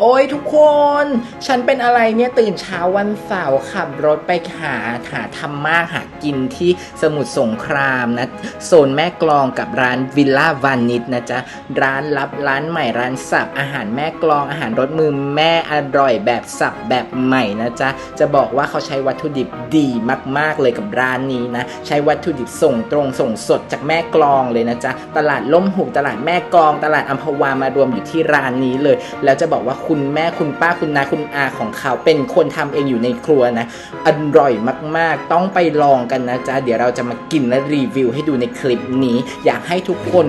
โอ้ยทุกคน ฉันเป็นอะไรเนี่ยตื่นเช้าวันเสาร์ขับรถไปหาหาทำมากหากินที่สมุทรสงครามนะโซนแม่กลองกับร้านวิลล่าวานิชนะจ๊ะ ร้านลับร้านใหม่ร้านสับอาหารแม่กลองอาหารรสมือแม่อร่อยแบบสับแบบใหม่นะจ๊ะ จะบอกว่าเขาใช้วัตถุดิบดีมาก ๆ เลยกับร้านนี้นะ ใช้วัตถุดิบส่งตรงส่งสดจากแม่กลองเลยนะจ๊ะตลาดล่มหุบตลาดแม่กลอง ตลาดอัมพวามารวมอยู่ที่ร้านนี้เลย แล้วจะบอกว่าคุณแม่คุณป้าคุณนาคุณอาของเขาเป็นคนทำเองอยู่ในครัวนะอร่อยมากๆ ต้องไปลองกันนะจ๊ะเดี๋ยวเราจะมากินและรีวิวให้ดูในคลิปนี้ อยากให้ทุกคน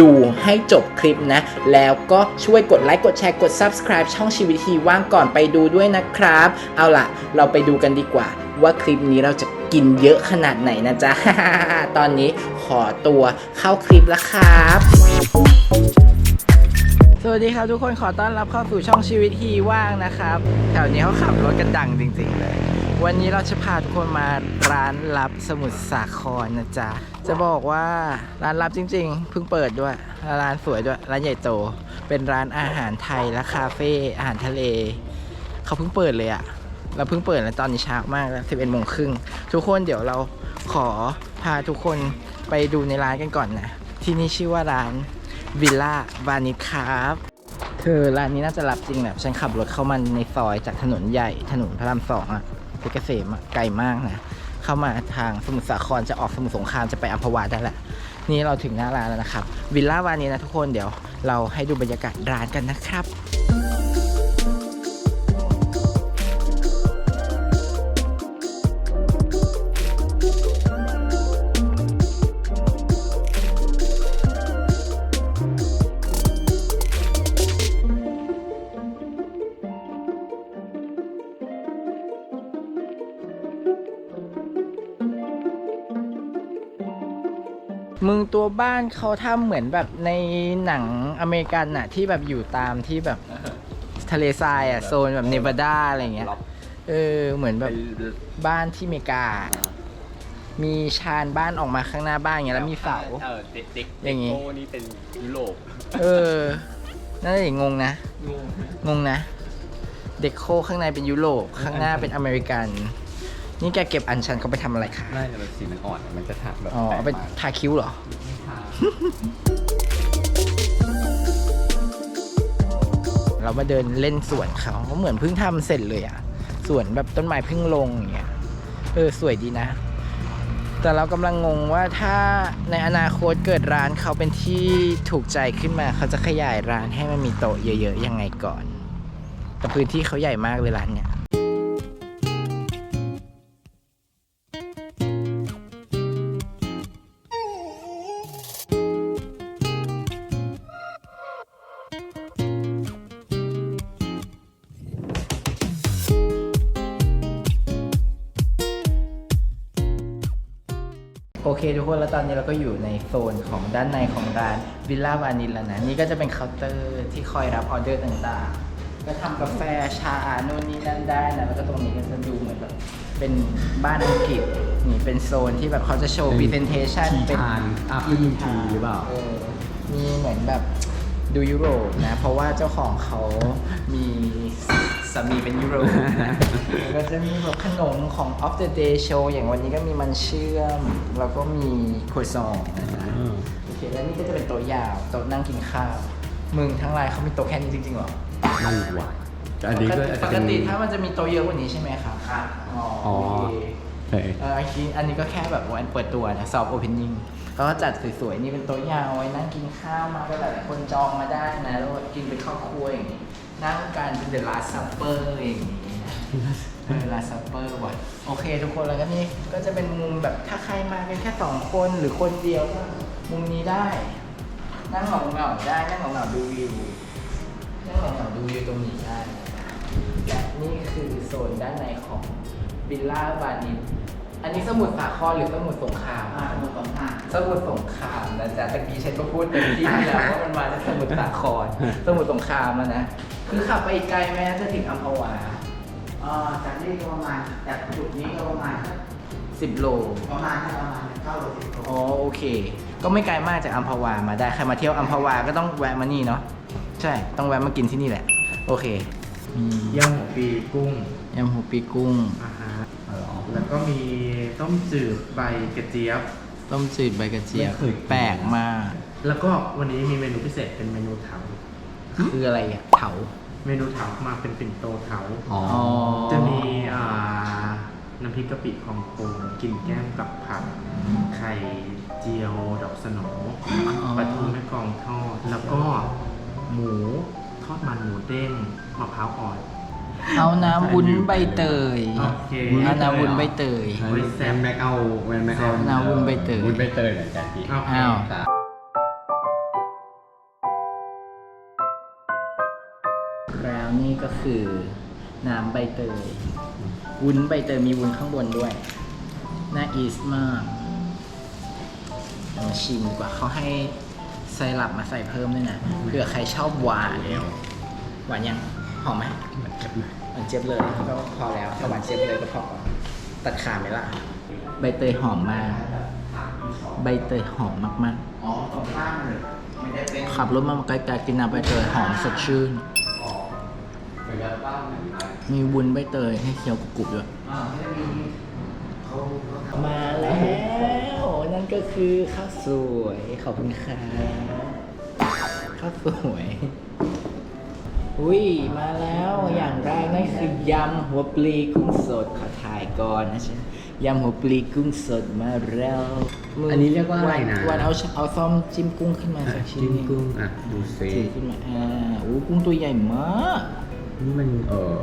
ดูให้จบคลิปนะ แล้วก็ช่วยกดไลค์กดแชร์กด subscribe ช่องชีวิตทีว่างก่อนไปดูด้วยนะครับ เอาล่ะ เราไปดูกันดีกว่า ว่าคลิปนี้เราจะกินเยอะขนาดไหนนะจ๊ะ ตอนนี้ขอตัวเข้าคลิปแล้วครับ สวัสดีครับทุกคนขอต้อนรับเข้าสู่ช่องชีวิตทีว่างนะครับ แถวนี้เขาขับรถกันดังจริง ๆ เลย วันนี้เราจะพาทุกคนมาร้านลับสมุทรสาครนะจ๊ะ จะบอกว่าร้านลับจริง ๆ เพิ่งเปิดด้วยร้านสวยด้วยร้านใหญ่โต เป็นร้านอาหารไทยและคาเฟ่อาหารทะเล เขาเพิ่งเปิดเลยอะเราเพิ่งเปิดแล้วตอนนี้เช้ามากแล้ว11โมงครึ่งทุกคนเดี๋ยวเราขอพาทุกคนไปดูในร้านกันก่อนนะที่นี่ชื่อว่าร้าน วิลล่าวานิชครับเธอร้านนี้น่าจะรับจริงแบบฉันขับรถเข้ามาในซอยจากถนนใหญ่ถนนพระรามสองอะเพชรเกษมอะไกลมากนะเข้ามาทางสมุทรสาครจะออกสมุทรสงครามจะไปอัมพวาได้แหละ นี่เราถึงหน้าร้านแล้วนะครับ วิลล่าวานิชนะทุกคนเดี๋ยวเราให้ดูบรรยากาศร้านกันนะครับ มึงตัวบ้านเขาทำเหมือนแบบในหนังอเมริกันน่ะ ที่แบบอยู่ตามที่แบบทะเลทรายอะโซนแบบเนวาดาอะไรเงี้ยเออ เหมือนแบบบ้านที่อเมริกา มีชานบ้านออกมาข้างหน้าบ้านอย่างเงี้ยแล้วมีเสา เออเด็กเด็กอย่างงี้โอ้นี่เป็นยุโรปเออนั่นเองงงนะ งงนะ เด็กโคข้างในเป็นยุโรปข้างหน้าเป็นอเมริกัน นี่แกเก็บอันชันเขาไปทำอะไรคะน่าจะเป็นสีมันอ่อน มันจะถักแบบอ๋อเอาไปแปลกมากทาคิ้วเหรอ เรามาเดินเล่นสวนเขาเขาเหมือนเพิ่งทำเสร็จเลยอะสวนแบบต้นไม้เพิ่งลงอย่างเงี้ยเออสวยดีนะ แต่เรากำลังงงว่าถ้าในอนาคตเกิดร้านเขาเป็นที่ถูกใจขึ้นมาเขาจะขยายร้านให้มันมีโต๊ะเยอะๆยังไงก่อน แต่พื้นที่เขาใหญ่มากเลยร้านเนี้ย อเคทุกคนแล้วตอนนี้เราก็อยู่ในโซนของด้านในของร้านวิลล่าวานิลแล้วนะ นี่ก็จะเป็นเคาน์เตอร์ที่คอยรับออเดอร์ต่างๆ ก็ทำกาแฟชาโน่นนี่นั่นได้นะ แล้วก็ตรงนี้ก็จะดูเหมือนแบบเป็นบ้านอังกฤษนี่เป็นโซนที่แบบเขาจะโชว์ presentation ทีเป็นทานอัพยูทีหรือเปล่าเออมีเหมือนแบบดูยุโรปนะ เพราะว่าเจ้าของเขามี สามีเป็นยุโรปนะแล้วก็จะมีแบบขนมของ Off the Day Show อย่างวันนี้ก็มีมันเชื่อม แล้วก็มีครัวซองนะจ๊ะอืมโอเค แล้วนี่ก็จะเป็นโต๊ะยาวโต๊ะนั่งกินข้าว มึงทั้งรายเขามีโต๊ะแค่นี้จริงๆเหรอไม่หวานอันนี้ก็อาจปจะกเป็นติถ้ามันจะมีโต๊ะเยอะกว่านี้ใช่ไหมครับครับอ๋ออ๋อโอเคเฮ้ยเอออันนี้อันนี้ก็แค่แบบวันเปิดตัวนะ soft opening เขาก็จัดสวยๆ นี่เป็นโต๊ะยาวไว้นั่งกินข้าวมาก็หลายๆคนจองมาได้นะ แล้วกินเป็นครอบครัวอย่างนี้ นั่งกันเป็น the last supper อย่างนี้นะเออ last supper ว่ะโอเค ทุกคนแล้วก็นี่ก็จะเป็นมุมแบบถ้าใครมากันแค่สองคนหรือคนเดียวก็มุมนี้ได้ นั่งเหงาๆได้นั่งเหงาๆดูวิวนั่งเหงาๆดูวิวตรงนี้ได้และนี่คือโซนด้านในของวิลล่าบานินอันนี้สมุทรสาครหรือสมุทรสงครามสมุทรสงคราม สมุทรสงครามนะจ๊ะตะกี้ฉันก็พูดเต็มที่แล้วว่ามันมาจากสมุทรสาครสมุทรสงครามแล้วนะ คือขับไปอีกไกลไหมจะถึงอัมพวาเอ่อจากนี้ก็ประมาณจากจุดนี้ก็ประมาณสิบโล ประมาณประมาณเก้าโลสิบโลอ๋อโอเค ก็ไม่ไกลมากจากอัมพวามาได้ ใครมาเที่ยวอัมพวาก็ต้องแวะมานี่เนาะ ใช่ ต้องแวะมากินที่นี่แหละ โอเค มียำหัวปีกุ้งยำหัวปีกุ้ง อาหารอ๋อแล้วก็มีต้มจืดใบกระเจี๊ยบ ต้มจืดใบกระเจี๊ยบ ไม่เคยกิน แปลกมาก แล้วก็วันนี้มีเมนูพิเศษเป็นเมนูเถาคืออะไรอะเถา เมนูเถามาเป็นปิ่นโตเถาอ๋อจะมีอ่าน้ำพริกกะปิของโกงกินแก้มกับผักไข่เจียวดอกสโหนปลาทูแม่กลองทอด แล้วก็หมูทอดมันหมูเด้งมะพร้าวอ่อน เอาน้ำวุ้นใบเตยโอเคเอาน้ำวุ้นใบเตยแซมแม็กเอาแวนแม็กเอาเอาวุ้นใบเตยวุ้นใบเตยเหมือนกันพี่โอเคอ้าว ครับ นี่ก็คือ น้ำใบเตย วุ้นใบเตยมีวุ้นข้างบนด้วย น่าอีสมากเอามาชิมดีกว่าเขาให้ไซรัปมาใส่เพิ่มด้วยนะเผื่อใครชอบหวานแล้วหวานยังหอมไหมมันจะเลยหวานเจี๊ยบเลยก็พอแล้วถ้าหวานเจี๊ยบเลยก็พอตัดขาดไหมล่ะ ใบเตยหอมมากใบเตยหอมมากอ๋อของข้างเลยไม่ได้เป็นๆขับรถมาไกลๆกินน้ำใบเตยหอมสดชื่น มือนกันมีวุ้นใบเตยให้เคี้ยวกรุบๆด้วยอ่าไม่ได้มีเขาเขามาแล้ว นั่นก็คือข้าวสวย ขอบคุณค่ะข้าวสวยอุ้ยมาแล้วอย่างแรกนั่นคือยำหัวปลีกุ้งสดขอถ่ายก่อนนะฉันยำหัวปลีกุ้งสดมาแล้วมึงอันนี้เรียกว่าอะไรนะวันเอาเอาซ่อมจิ้มกุ้งขึ้นมาสักชิ้นจิ้มหนึ่กุ้งอะดูซิถือขึ้นมาอ่าโอ้กุ้งตัวใหญ่มาก นี่มันเอ่อ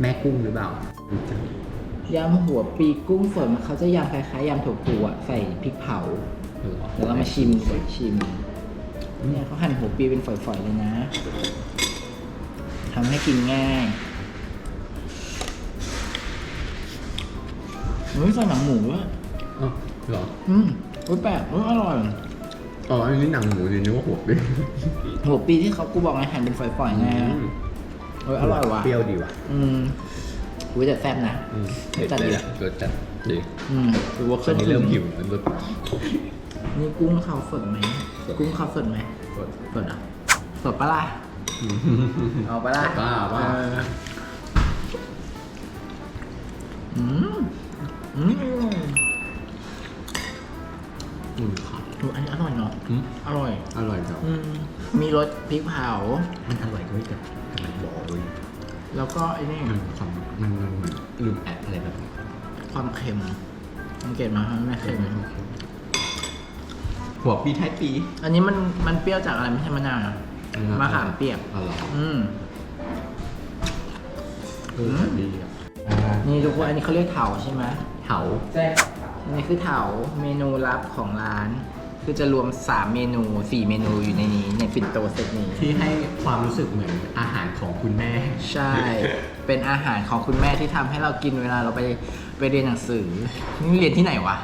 แม่กุ้งหรือเปล่าดูจังยำหัวปลีกุ้งสดมันเขาจะยำคล้ายๆยำถั่วปูอะใส่พริกเผาเออเดี๋ยวเรามาชิมก่อนชิมเนี่ยเขาหั่นหัวปลีเป็นฝอยๆเลยนะทำให้กินง่ายเฮ้ยใส่หนังหมูด้วยอ๋อเหรอ อืมเฮ้ยแปลกเฮ้ยอร่อยอ๋ออันนี้หนังหมูดีนึกว่าหัวด้วยหัวปลีที่เขากูบอกไงหั่นเป็นฝอยๆไง เฮ้ยอร่อยว่ะเปรี้ยวดีว่ะ อืมอุ้ยแต่แซ่บนะอืมจัดดีอะรสจัดดีอืมหรือว่าตเคอนรื่องนี้เริ่มหิวแล้วรสนี่กุ้งเขาสดไหมสดกุ้งเขาสดไหมรสสดอะสดปะล่ะเอาปะล่ะบ้าบ้า เอออืมอืมอืมครับอุ๊ยอันนี้อร่อยเนาะอืมอร่อย อร่อยครับ อืม มีรสพริกเผา มันอร่อยด้วยแต่แต่มันบอกเลยแล้วก็ไอ้นี่มันความมันมันมันลืมแอดอะไรแบบนี้ความเค็มสังเกตมามันไม่เค็มหัวปีท้ายปีอันนี้มันมันเปรี้ยวจากอะไรไม่ใช่มะนาวนะมะขามเปียกอ๋อเหรออืม เออดีอะนี่ทุกคนอันนี้เขาเรียกเถาใช่ไหมเถาใช่อันนี้คือเถาเมนูลับของร้าน คือจะรวม 3 เมนู 4 เมนูอยู่ในนี้ในปิ่นโตเซตนี้ ที่ให้ความรู้สึกเหมือนอาหารของคุณแม่ ใช่ เป็นอาหารของคุณแม่ที่ทำให้เรากินเวลาเราไปไปเรียนหนังสือ นี่เรียนที่ไหนวะ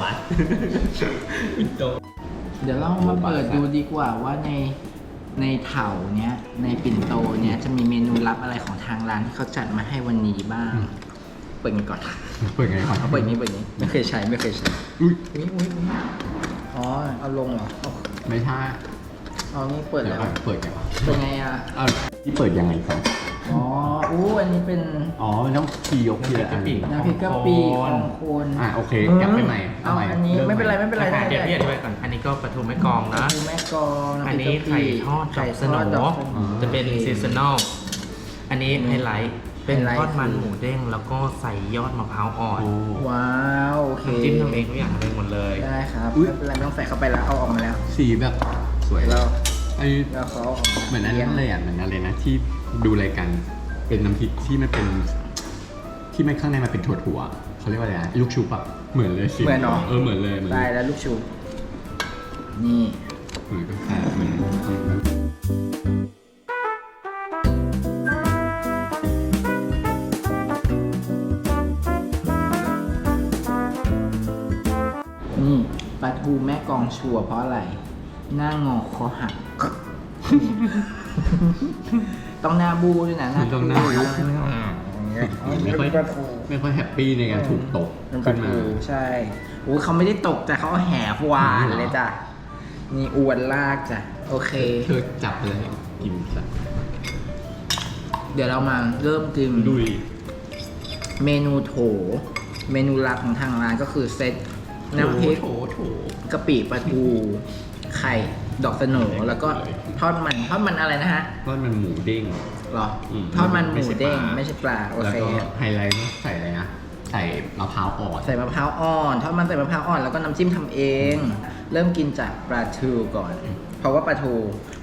วัดปินโต เดี๋ยวเรามาเปิดดูดีกว่าว่าในในเถาเนี้ยในปิ่นโตเนี้ยจะมีเมนูลับอะไรของทางร้านที่เขาจัดมาให้วันนี้บ้าง เปิดกันก่อนเปิดไงก่อน เอาเปิดนี้เปิดนี้ไม่เคยใช้ไม่เคยใช้อุ้ยอุ้ยอุ้ย อุ๊ยอ๋อ เอาลงเหรอเอาไม่ใช่เอานี่เปิดเดี๋ยแล้ววก่อนเปิดไงวะเป็นไงอะอ้าวที่เปิดยังไงครับ อ๋อ อู้อันนี้เป็นอ๋อ มันต้องคีย์ยกทีละอันน้ำพริกกะปิของคนอะโอเคกลับไปใหม่เอาเอาใหม่อันนี้เริ่มไม่เป็นไรใหม่ไม่เป็นไรอะได้เดี๋ยวพี่อได้ธิบายก่อน อันนี้ก็ปลาทูแม่กลองนะ คือแม่กลองำพริกอันนี้กะปิไข่ทอดดไข่อกสทโหอดนดอกสโหนจะเป็นซีซันอล อันนี้ไฮไลท์ เป็เป็นนไลท์ทอดมันหมูเด้งแล้วก็ใส่ยอดมะพร้าวอ่อนโอ้ว้าวโอเคน้ำจิ้มทำเองทุกอย่างทำเองหมดเลยได้ครับอุ๊ย ไม่เป็นไรไม่ต้องใส่เข้าไปแล้วเอาออกมาแล้วสีแบบสวยเราไอ้เราเขาเอาออกมาเหมือนอันนั้นเลยอะเหมือนอะไรนะที่ดูรายการเป็นน้ำพริกที่มันเป็น ที่มันข้างในมันเป็นถั่วถั่วๆเขาเรียกว่าอะไรนะลูกชุบอะเหมือนเลยสิเหมือนเนาะเออเหมือนเลยเหมือนเลได้ยแล้วลูกชุบนี่ เหมือนกาแฟเหมือนนี่ ปลาทูแม่กองชัวร์เพราะอะไร หน้างอคอหัก ต้องหน้าบูด้วยนะหน้าต้องหน้าบูอย่างเงี้ยไม่ค่อยปลาทูไม่ค่อยแฮปปี้ในการถูกตกเป็นปลาขึ้นมาทูใช่โอ้ยเขาไม่ได้ตกแต่เขาเอาแหฟวานเลยจ้ะนี่อวนลากจ้ะโอเคเธอจับเลยกินซะเดี๋ยวเรามาเริ่มกินดุยเมนูโถ เมนูหลักของทางร้านก็คือเซต น้ำพริกโถโถกะปิปลาทูไข่ดอกสโหนแล้วก็ทอดมันทอดมันอะไรนะฮะทอดมันหมูเด้งหรออืมทอดมันหไม่มูใช่เด้งปลาไม่ใช่ปลาโอแล้วเคก็ไฮไลท์ใส่อะไรนะใส่มะพร้าวอ่อน ใส่มะพร้าวอ่อนทอดมันใส่มะพร้าวอ่อนแล้วก็น้ำจิ้มทำเอง เริ่มกินจากปลาทูก่อน เพราะว่าปลาทู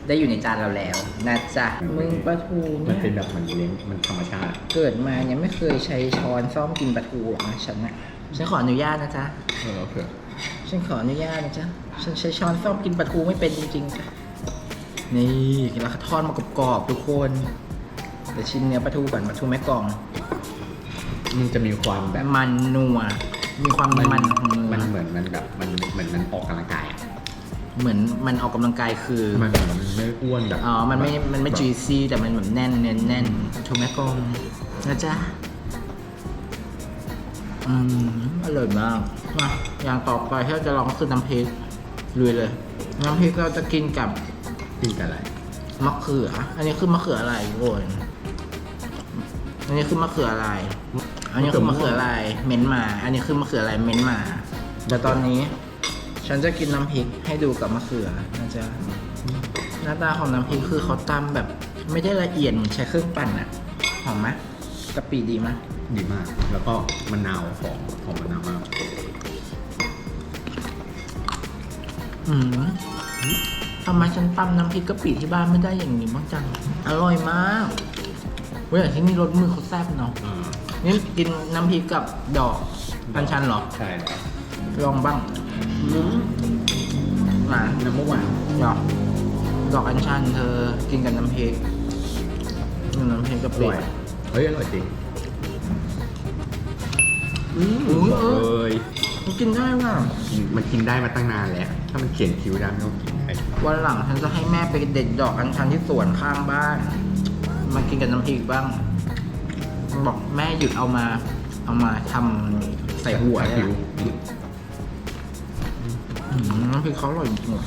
ได้อยู่ในจานเราแล้วนะจ๊ะมึงปลาทูมันเนี่ยเป็นแบบมันเลี้ยงมันธรรมชาติ เกิดมายังไม่เคยใช้ช้อนซ่อมกินปลาทูหรอกนะฉันนะ ฉันขออนุญาตนะจ๊ะ เออโอเคฉันขออนุญาตนะจ๊ะ ฉันใช้ช้อนซ่อมกินปลาทูไม่เป็นจริงๆจ้ะนี่แล้วก็ทอดมากรอบๆทุกคนเดี๋ยวชิมเนื้อปลาทูก่อนปลาทูแม่กลองมันจะมีความแบบมันนัว มีความมันของเนื้อมันเหมือนมันแบบมันเหมือนมันออกกำลังกายอะเหมือนมันออกกำลังกายคือ มันมันไม่อ้วนแบบอ๋อ มันไม่ มันไม่แบบจุยซี่แต่มันแบบแน่นเน้นแน่นถูกไหมกองนะจ๊ะ อืมอร่อยมากมาอย่างต่อไปที่เราจะลองก็คือน้ำพริกลุยเลย น้ำพริกเราจะกินกับกินกับอะไรมะเขือ อันนี้คือมะเขืออะไรโวนอันนี้คือมะเขืออะไร อันนี้คือมะเขืออะไร เม้นมา อันนี้คือมะเขืออะไร เม้นมาแต่ตอนนี้ ฉันจะกินน้ำพริกให้ดูกับมะเขือนะจ๊ะหน้าตาของน้ำพริกคือเขาตำแบบ ไม่ได้ละเอียดเหมือนใช้เครื่องปั่นอะหอมไหมกะปิดีไหม ดีมาก แล้วก็มะนาวหอมหอมมะนาวมากอืมทำไมฉันตำน้ำพริกกะปิที่บ้านไม่ได้อย่างนี้บ้างจัง อร่อยมากเว้ยที่นี่รสมือเขาแซ่บเนาะ อ่านี่กินน้ำพริกกับดอกอัญชันเหรอ ใช่แล้วลองบ้างหวานน้ำมันหวานดอกดอกอัญชันเธอกินกับน้ำพริกกินน้ำพริกกะอปิร่อยเฮ้ยอร่อยจริง อืมเอเออ้ยมันกินได้ว่ะ กินมันกินได้มาตั้งนานแล้ว ถ้ามันเขียนคิ้วได้ไม่ต้องกินไอ้วันหลังฉันจะให้แม่ไปเด็ดดอกอัญชันที่สวนข้างบ้าน มากินกับน้ำพริกบ้าง บอกแม่หยุดเอามา เอามาทำใส่หัวเลยคิ้วอะอืมน้ำพริกเขาอร่อยจริงๆว่ะ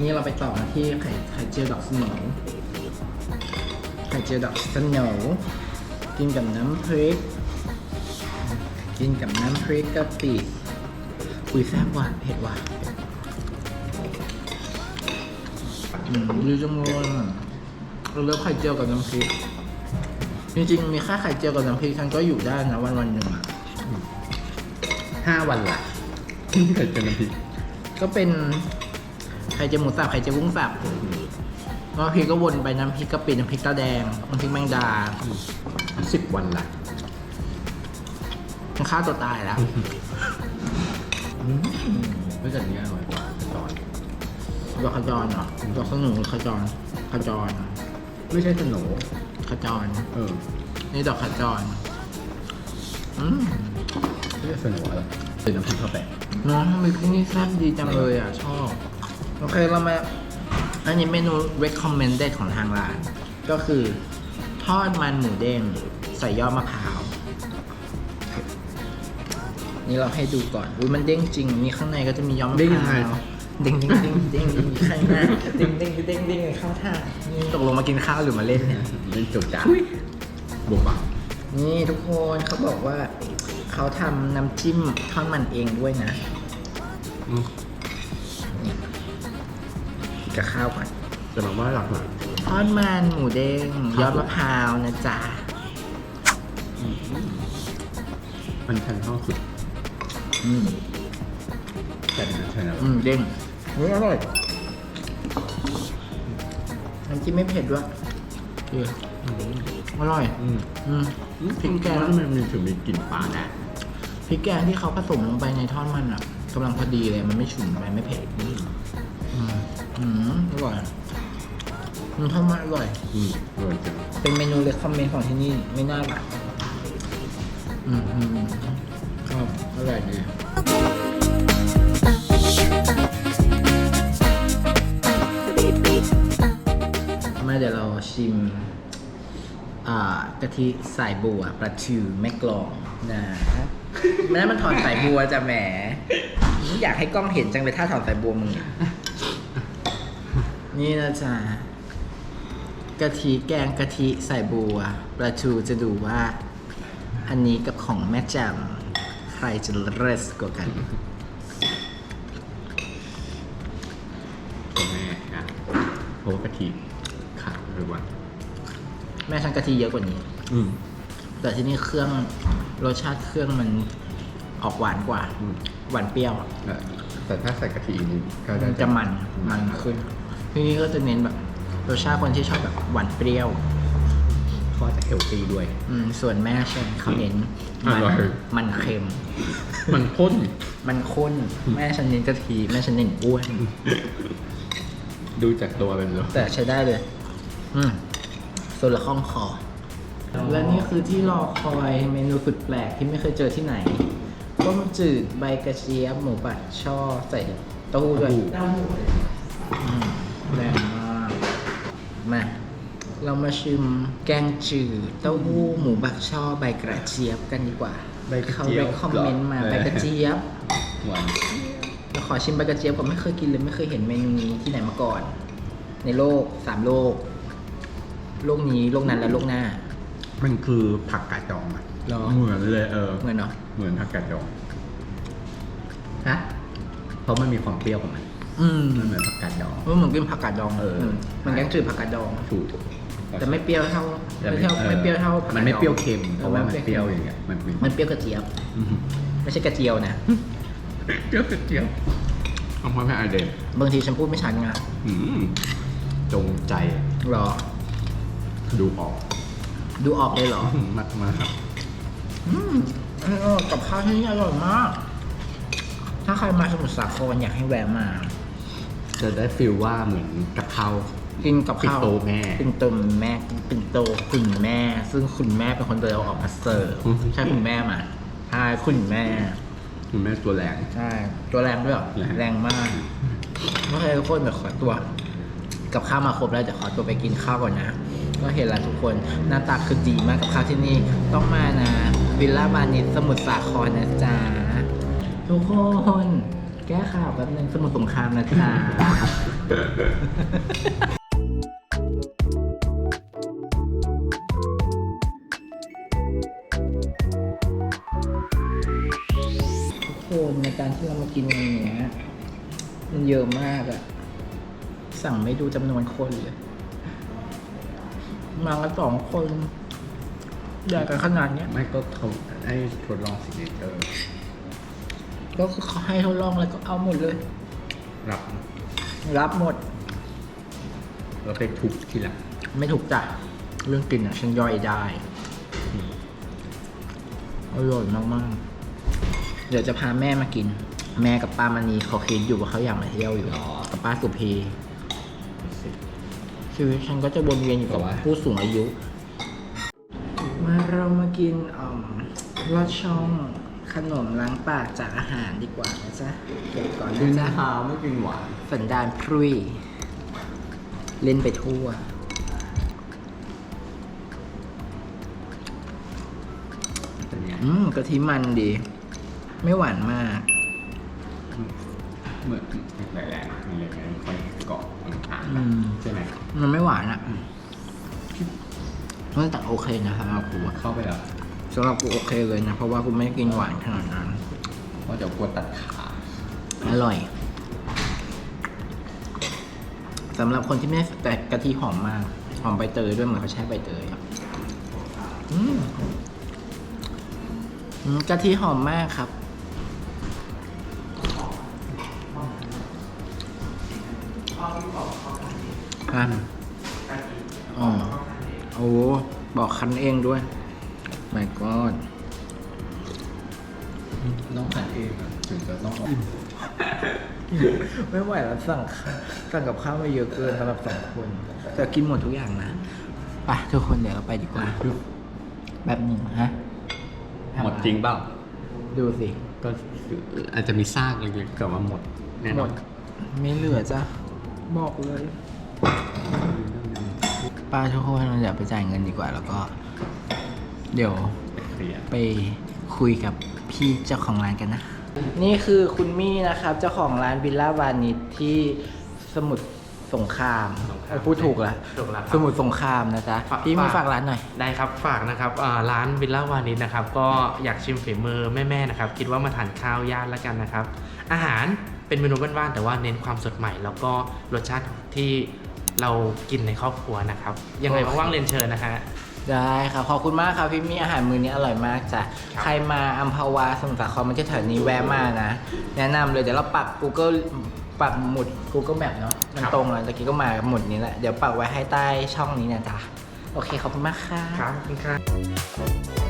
นี่เราไปต่อกันที่ไข่ไข่เจียวดอกสโหนไข่เจียวดอกสโหนกินกับน้ำพริก กินกับน้ำพริกกะปิอุ้ยแซ่บว่ะเผ็ดว่ะอืมดีจังเลยอะเราเลือกไข่เจียวกับน้ำพริก จริงๆ มีแค่ไข่เจียวกับน้ำพริกฉันก็อยู่ได้นะวันวันๆหนึ่งอะห้าวันละที่เคยเจอน้ำพริกก็เป็นไข่เจียวหมูสับไข่เจียวกุ้งสับน้ำพริกก็วนไปน้ำพริกกะปิน้ำพริกตาแดงน้ำพริกแมงดา สิบวันละมัน ฆ่าตัวตายแล้วเมื่อกี้นี้อร่อยกว่าตอนดอกขจรเหรอดอกขนุนขจรขจรไม่ใช่สโหนขจรเออนี่ดอกขจรอืมไม่ใช่สโหนอะไรเป็นน้ำพริกเข้าไปน้องทำไมที่นี่แซ่บดีจังเลยอะ ชอบ โอเคเรามา อันนี้เมนู recommended ของทางร้าน ก็คือ ทอดมันหมูเด้งใส่ยอดมะพร้าว นี่เราให้ดูก่อนอุ้ยมันเด้งจริงมีข้างในก็จะมียอดมะพร้าวเด้งยังไงเด้งเด้งเด้งเด้งเด้งอยู่ข้างหน้าเด้งเด้งเด้งเด้งเข้าท่านี่ตกลงมากินข้าวหรือมาเล่นเนี่ย ไม่จุดจ้าบวกปะนี่ทุกคนเขาบอกว่า เขาทำน้ำจิ้มทอดมันเองด้วยนะอืมกินกับข้าวก่อน แต่แบบว่าหลักหลักทอดมันหมูเด้งยอดมะพร้าวนะจ๊ะ มันชันเท่าสุด อืมแต่นะใช่แล้วอืมเด้งเฮ้ยอร่อยน้ำจิ้มไม่เผ็ดด้วยเอออร่อย อืมอืมพริกแกงแล้วมันมีถึงมีกลิ่นปลาได้พริกแกงที่เขาผสมลงไปในทอดมันอะกำลังพอดีเลยมันไม่ฉุนไปไม่เผ็ดอืมอืมอืมอร่อยมันทอดมันอร่อย อืมอร่อยจังเป็นเมนูเลคคอมเมนต์ของที่นี่ไม่น่าหลักอืม อืมครับอร่อยดีมาเดี๋ยวเราชิมอ่ากะทิสายบัวปลาทูแม่กลองนะแม่มันถอนสายบัวจ้ะแหม อยากให้กล้องเห็นจังเลยถ้าถอนสายบัวมึงอะนี่นะจ๊ะกะทิแกงกะทิใส่บัวปลาทูจะดูว่า อันนี้กับของแม่แจ่ม ใครจะเลิศกว่ากันตัวแม่นะเพราะว่ากะทิขาดหรือว่าแม่ฉันกะทิเยอะกว่านี้ อืม แต่ที่นี่เครื่องรสชาติเครื่องมันออกหวานกว่า อืม หวานเปรี้ยวอะแต่แต่ถ้าใส่กะทิอีกนิดก็มันจะมันมันขึ้นที่นี่ก็จะเน้นแบบรสชาติคนที่ชอบแบบหวานเปรี้ยว ก็จะเฮลตี้ด้วย อืมส่วนแม่ฉันเขาเน้นอมันร่อย มันเค็ม มันข้น มันข้น แม่ฉันเน้นกะทิแม่ฉันเน้นอ้วน ดูจากตัวเป็นเลยแต่ใช้ได้เลย อืมส่วนละข้องคอ และนี่คือที่รอคอยเมนูสุดแปลกที่ไม่เคยเจอที่ไหน ต้มจืดใบกระเจี๊ยบหมูบัดช่อใส่เต้าหู้ด้วยอืมแรงมาก มา เรามาชิมแกงจืดเต้าหู้หมูบักช่อใบกระเจี๊ยบกันดีกว่าใบกระเจี๊ยบเขาไปคอมเมนต์มาเหรอใบกระเจี๊ยบหวานเราขอชิมใบกระเจี๊ยบก่อนไม่เคยกินเลยไม่เคยเห็นเมนูนี้ที่ไหนมาก่อน ในโลกสามโลก โลกนี้โลกนั้นและโลกหน้า มันคือผักกาดดองอะหรอ เหมือนเลยเออ เหมือนเนาะเหมือนผักกาดดอง ฮะเพราะมันมีความเปรี้ยวของมันอืมมันเหมือนผักกาดดอง มันเหมือนกินผักกาดดองเออมมันแกงจืดผักกาดดอง ถูก แต่ไม่เปรี้ยวเท่าแต่ไม่เท่าไม่เปรี้ยวเท่าผักกาดดองมันไม่เปรี้ยวเค็มเพราะว่ามันเออเปรี้ยวอย่างเงี้ยมันมีมันเปรี้ยวกระเจี๊ยบอืมไม่ใช่กระเจียวนะเปรี้ยวกระเจี๊ยบเอาพ่อแม่ไอเดนบางทีฉันพูดไม่ชัดไงอืมจงใจหรอ ดูออก ดูออกเลยเหรอมากมากครับอืมเออกับข้าวที่นี่อร่อยมาก ถ้าใครมาสมุทรสาครอยากให้แวะมา จะได้ฟีลว่าเหมือนกับข้าว กินกับข้าวปิ่นโตแม่ ปิ่นโตแม่ปิ่นโตคุณแม่ ซึ่งคุณแม่เป็นคนเดินเอาออกมาเสิร์ฟอืม ใช่คุณแม่มาใช่คุณแม่ คุณแม่ตัวแรง ใช่ ตัวแรงด้วยเหรอแรง แรงมากโอเคทุกคนเดี๋ยวขอตัว กับข้าวมาครบแล้วเดี๋ยวขอตัวไปกินข้าวก่อนนะ ก็เห็นแล้วทุกคนหน้าตาคือดีมากกับข้าวที่นี่ ต้องมานะวิลล่าบานิสสมุทรสาครนะจ๊ะ ทุกคนแก้ข่าวแป๊บนึงสมุทรสงครามนะจ๊ะ นในการที่เรามากินอย่างเนี้ยมันเยอะมากอะสั่งไม่ดูจำนวนคนเลย มากันสองคนใหญ่กันขนาดเนี้ย ไม่ก็เขาให้ทดลองสิ่งนี้เจอก็คือเขาให้ทดลองแล้วก็เอาหมดเลย รับรับหมด แล้วไปทุบทีหลังไม่ถูกจ้ะเรื่องกินอะฉันย่อยได้อร่อยมากๆ เดี๋ยวจะพาแม่มากิน แม่กับป้ามณีเขาคิดอยู่ว่าเขาอยากมาเที่ยวอยู่กับป้าสุพีชีวิตฉันก็จะวนเวียนอยู่กับผู้สูงอายุ มาเรามากินอ่อมลอดช่องขนมล้างปากจากอาหารดีกว่านะจ๊ะเก็บก่อนกินะนจ๊ะข้าวไม่กินหวานสันดานพรุยเล่นไปทั่ว เป็นไงอืมกะทิมันดี ไม่หวานมาก เหมือนแรงๆมันเลยไม่ค่อยเกาะอ่างอืม ใช่ไหมมันไม่หวานอะมันแต่โอเคนะสำหรับกูอะเข้าไปแล้วสำหรับกูโอเคเลยนะ เพราะว่ากูไม่กินหวานขนาดนั้น เพราะเดี๋ยวกลัวตัดขาอร่อยสำหรับคนที่ไม่แต่กะทิหอมมาก หอมใบเตยด้วยเหมือนเขาใช้ใบเตยอะอืมอืมกะทิหอมมากครับ อะอ๋อโอ้บอกคันเองด้วยไม่กอดต้องหั่นเองอะถึงจะต้องออกไม่ไหวแล้วสั่งข้าวสั่งกับข้าวมาเยอะเกินสำหรับสองคน แต่กินหมดทุกอย่างนะไปทุกคนเดี๋ยวเราไปดีกว่าแบบหนึ่งฮะหมดจริงเปล่าดูสิก็อาจจะมีซากเล็กๆเกิดมาหมดแน่หนมอดนไม่เหลือจ้ะบอกเลย ป้าทุกคนเราเดี๋ยวไปจ่ายเงินดีกว่า แล้วก็ เดี๋ยวเคลียร์ไปคุยกับพี่เจ้าของร้านกันนะ นี่คือคุณมี่นะครับ เจ้าของร้านวิลล่าวานิชที่สมุทรสงครามสงครามเออพูดถูกแล้วถูกแล้วครับ สมุทรสงครามนะจ๊ะฝาก พี่มีฝากฝากร้านหน่อย ได้ครับฝากนะครับอ่าร้านวิลล่าวานิชนะครับ ก็อยากชิมฝีมือแม่ๆนะครับ คิดว่ามาทานข้าวย่านแล้วกันนะครับ อาหารเป็นเมนูบ้านๆแต่ว่าเน้นความสดใหม่ แล้วก็รสชาติที่ เรากินในครอบครัวนะครับ ยังไงโอเคว่างๆเรียนเชิญนะฮะ ได้ครับขอบคุณมากครับพี่มีอาหารมื้อนี้อร่อยมากจ้ะครับ ใครมาอัมพวาสมุทรสาครมันจะแถวนี้แวะมานะ แนะนำเลยเดี๋ยวเราปัก Google ปักหมุด Google Map เนาะมันตรงแล้วตะกี้ก็มาหมุดนี้แหละ เดี๋ยวปักไว้ให้ใต้ช่องนี้นะจ๊ะโอเคขอบคุณมากค่ะ ครับขอบคุณครับ